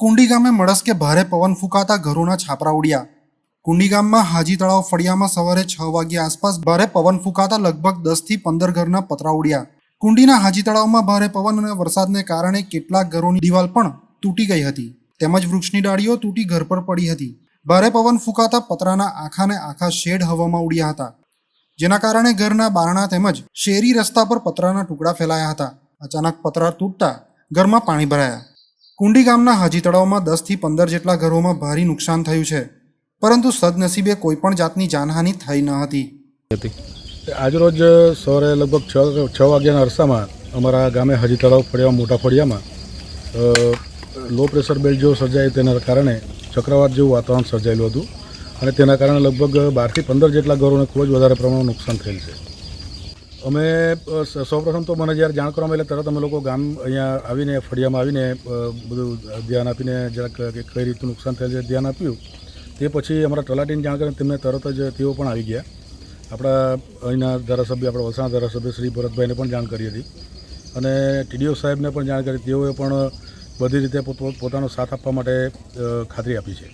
કુંડી ગામે મળસ્કે ભારે પવન ફૂંકાતા ઘરોના છાપરા ઉડ્યા. કુંડી ગામમાં હાજી તળાવ ફળિયામાં સવારે છ વાગ્યા આસપાસ ભારે પવન ફૂંકાતા લગભગ દસથી પંદર ઘરના પતરા ઉડ્યા. કુંડીના હાજી તળાવમાં ભારે પવન અને વરસાદને કારણે કેટલાક ઘરોની દિવાલ પણ તૂટી ગઈ હતી. તેમજ વૃક્ષની ડાળીઓ તૂટી ઘર પર પડી હતી. ભારે પવન ફૂંકાતા પતરાના આખાને આખા શેડ હવામાં ઉડ્યા હતા. જેના કારણે ઘરના બારણા તેમજ શેરી રસ્તા પર પતરાના ટુકડા ફેલાયા હતા. અચાનક પતરા તૂટતા ઘરમાં પાણી ભરાયા. કુંડી ગામના હાજી તળાવમાં દસથી પંદર જેટલા ઘરોમાં ભારે નુકસાન થયું છે. પરંતુ સદનસીબે કોઈ પણ જાતની જાનહાનિ થઈ ન હતી. હતી આજરોજ સવારે લગભગ છ છ વાગ્યાના અરસામાં અમારા ગામે હાજી તળાવ ફળિયા મોટા ફળિયામાં લો પ્રેશર બેલ્ટ જેવો સર્જાય તેના કારણે ચક્રવાત જેવું વાતાવરણ સર્જાયેલું હતું. અને તેના કારણે લગભગ બારથી પંદર જેટલા ઘરોને ખૂબ જ વધારે પ્રમાણમાં નુકસાન થયેલ છે. અમે સૌપ્રથમ તો મને જ્યારે જાણ કરવામાં એટલે તરત અમે લોકો ગામ અહીંયા આવીને, ફળિયામાં આવીને બધું ધ્યાન આપીને જરાક કઈ રીતનું નુકસાન થયેલ છે, ધ્યાન આપ્યું. તે પછી અમારા તલાટીને જાણ કરીને તેમને તરત જ તેઓ પણ આવી ગયા. આપણા અહીંના ધારાસભ્ય, આપણા વલસાડ ધારાસભ્ય શ્રી ભરતભાઈને પણ જાણ કરી હતી. અને ટીડીઓ સાહેબને પણ જાણ કરી, તેઓએ પણ બધી રીતે પોત પોતાનો સાથ આપવા માટે ખાતરી આપી છે.